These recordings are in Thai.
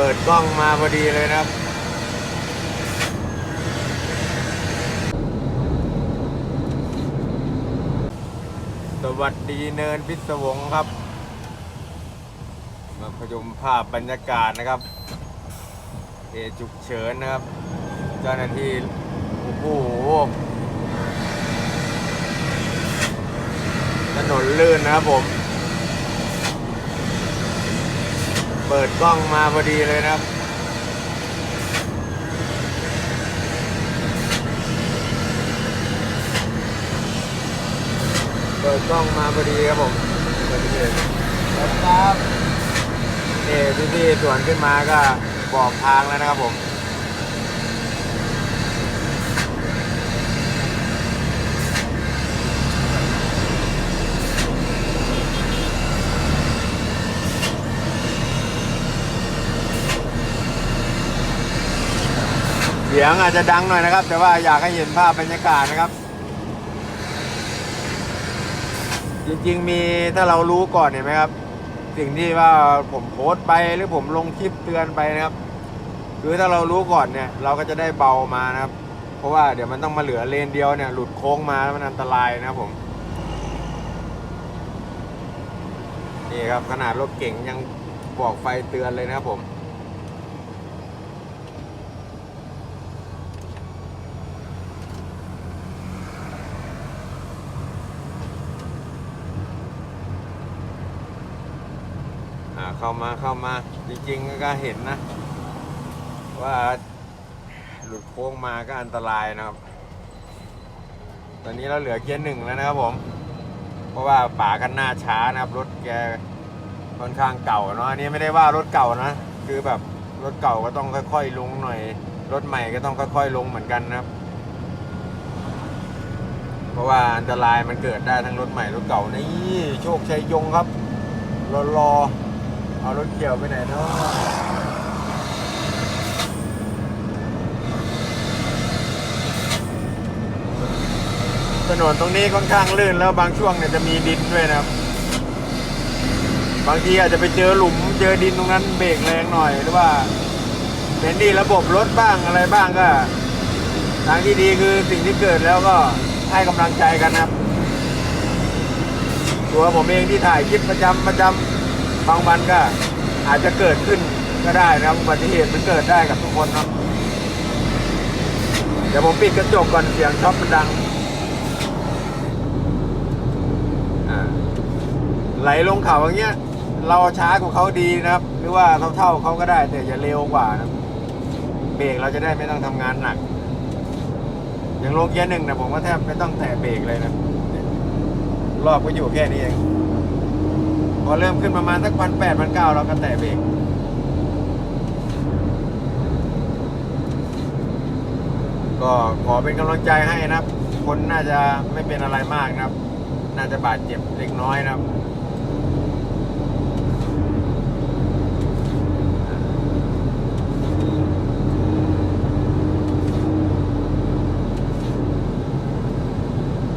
ปิดกล้องมาพอดีเลยนะครับ สวัสดีเนินพิศวงครับ มาพยมภาพบรรยากาศนะครับเหตุฉุกเฉินนะครับ เจ้าหน้าที่โอ้โหถนนลื่นนะครับผม เปิดกล้องมาพอดีเลยนะครับ เปิดกล้องมาพอดีครับผมอุบัสดีครับนี่พี่ๆสวนขึ้นมาก็บอกทางแล้วนะครับผม เสียงอาจจะดังหน่อยนะครับ แต่ว่าอยากให้เห็นภาพบรรยากาศนะครับ จริงๆมีถ้าเรารู้ก่อนเห็นไหมครับ สิ่งที่ว่าผมโพสต์ไปหรือผมลงคลิปเตือนไปนะครับคือถ้าเรารู้ก่อนเนี่ย เราก็จะได้เบามานะครับ เพราะว่าเดี๋ยวมันต้องมาเหลือเลนเดียวเนี่ย หลุดโค้งมาแล้วมันอันตรายนะครับผมนี่ครับขนาดรถเก่งยังบอกไฟเตือนเลยนะครับผม อ่า เข้ามาเข้ามาจริงๆก็เห็นนะ ว่าหลุดโค้งมาก็อันตรายนะครับ ตอนนี้เราเหลือเกียร์หนึ่งแล้วนะครับผม เพราะว่าป่ากันหน้าช้านะครับรถแกค่อนข้างเก่าเนาะอันนี้ไม่ได้ว่ารถเก่านะ คือแบบรถเก่าก็ต้องค่อย ๆ ลงหน่อย รถใหม่ก็ต้องค่อย ๆ ลงเหมือนกันนะครับ เพราะว่าอันตรายมันเกิดได้ทั้งรถใหม่รถเก่านี่โชคชัยยงครับรอรอ เอารถเกี่ยวไปไหนเนาะถนนตรงนี้ค่อนข้างลื่นแล้วบางช่วงเนี่ยจะมีดินด้วยนะครับ บางทีอาจจะไปเจอหลุมเจอดินตรงนั้นเบรกแรงหน่อยหรือว่าเป็นดีระบบรถบ้างอะไรบ้างก็ ทางที่ดีคือสิ่งที่เกิดแล้วก็ให้กำลังใจกันนะครับ ตัวผมเองที่ถ่ายคลิปประจำประจำ บางวันก็อาจจะเกิดขึ้นก็ได้นะครับอุบัติเหตุมันเกิดได้กับทุกคนเนาะเดี๋ยวผมปิดกระจกก่อนเสียงช็อปมันดังอ่าไหลลงเขาอย่างเงี้ย เราช้ากว่าเขาดีนะครับ หรือว่าเท่าๆเขาก็ได้ แต่อย่าเร็วกว่านะเบรกเราจะได้ไม่ต้องทำงานหนัก อย่างลงเกียร์หนึ่งนะผมก็แทบไม่ต้องแตะเบรกเลยนะรอบก็อยู่แค่นี้เอง พอเริ่มขึ้นประมาณสักพันแปดพันเก้าเราก็แตะเบรกก็ขอเป็นกำลังใจให้นะครับ คนน่าจะไม่เป็นอะไรมากนะครับ น่าจะบาดเจ็บเล็กน้อยนะครับ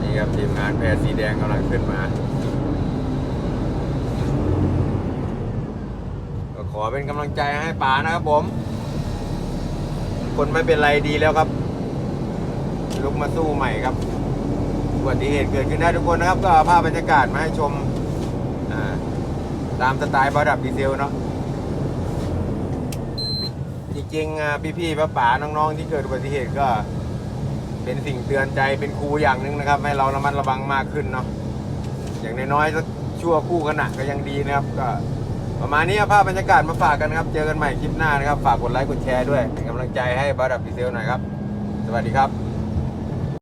นี่ครับทีมงานแพรสีแดงกำลังขึ้นมา ก็ข อเป็นกำลังใจให้ป๋านะครับผม คนไม่เป็นไรดีแล้วครับ ลุกมาสู้ใหม่ครับอุบัติเหตุเกิดขึ้นได้ทุกคนนะครับ ก็เอาภาพบรรยากาศมาให้ชมตามสไตล์บอดับดีเซลเนาะจริงๆพี่ๆป้าๆน้องๆ ที่เกิดอุบัติเหตุก็ เป็นสิ่งเตือนใจเป็นครูอย่างหนึ่งนะครับ ให้เราระมัดระวังมากขึ้นเนาะอย่างน้อยๆสักชั่วคู่ขณะก็ยังดีนะครับก็ ประมาณนี้ภาพบรรยากาศมาฝากกันครับ เจอกันใหม่คลิปหน้านะครับ ฝากกดไลค์กดแชร์ด้วยเป็นกำลังใจให้บาดับดีเซลหน่อยครับ สวัสดีครับ